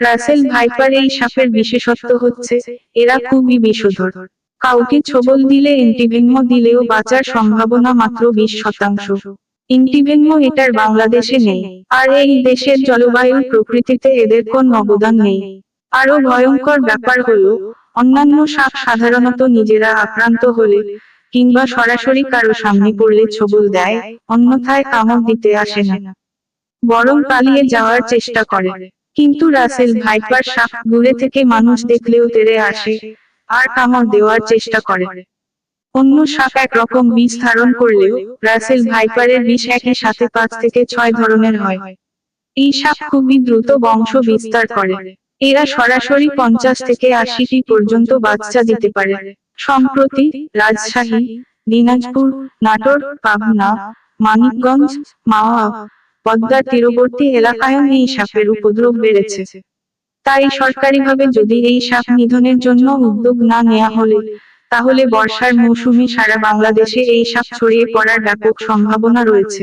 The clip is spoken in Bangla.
রাসেল ভাইপার এই সাপের বিশেষত্ব হচ্ছে, এরা খুবই বিষধর। কাউকে ছবল দিলে এন্টিভেনম দিলেও বাঁচার সম্ভাবনা মাত্র বিশ শতাংশ। ইন্টিভেনম এটার বাংলাদেশে নেই, আর এই দেশের জলবায়ুর প্রকৃতিতে এদের কোন অবদান নেই। আরও ভয়ঙ্কর ব্যাপার হলো, অন্যান্য সাপ সাধারণত নিজেরা আক্রান্ত হলে কিংবা সরাসরি কারও সামনে পড়লে ছবল দেয়, অন্যথায় কামড় দিতে আসে না। বরং পালিয়ে যাওয়ার চেষ্টা করে। কিন্তু রাসেল ভাইপার সাপ দূরে থেকে মানুষ দেখলেও তেড়ে আসে। আর কামড় দেওয়ার চেষ্টা করে। অন্য সাপ একরকম বিষ ধারণ করলেও রাসেল ভাইপারের বিষ একই সাথে পাঁচ থেকে ছয় ধরনের হয়। এই সাপ খুবই দ্রুত বংশ বিস্তার করে। এরা সরাসরি পঞ্চাশ থেকে আশিটি পর্যন্ত বাচ্চা দিতে পারে। সম্প্রতি রাজশাহী দিনাজপুর নাটোর পাবনা মানিকগঞ্জ মাওয়া পদ্মার তীরবর্তী এলাকায়ও এই সাপের উপদ্রব বেড়েছে। তাই সরকারিভাবে যদি এই সাপ নিধনের জন্য উদ্যোগ না নেওয়া হলে তাহলে বর্ষার মৌসুমে সারা বাংলাদেশে এই সাপ ছড়িয়ে পড়ার ব্যাপক সম্ভাবনা রয়েছে।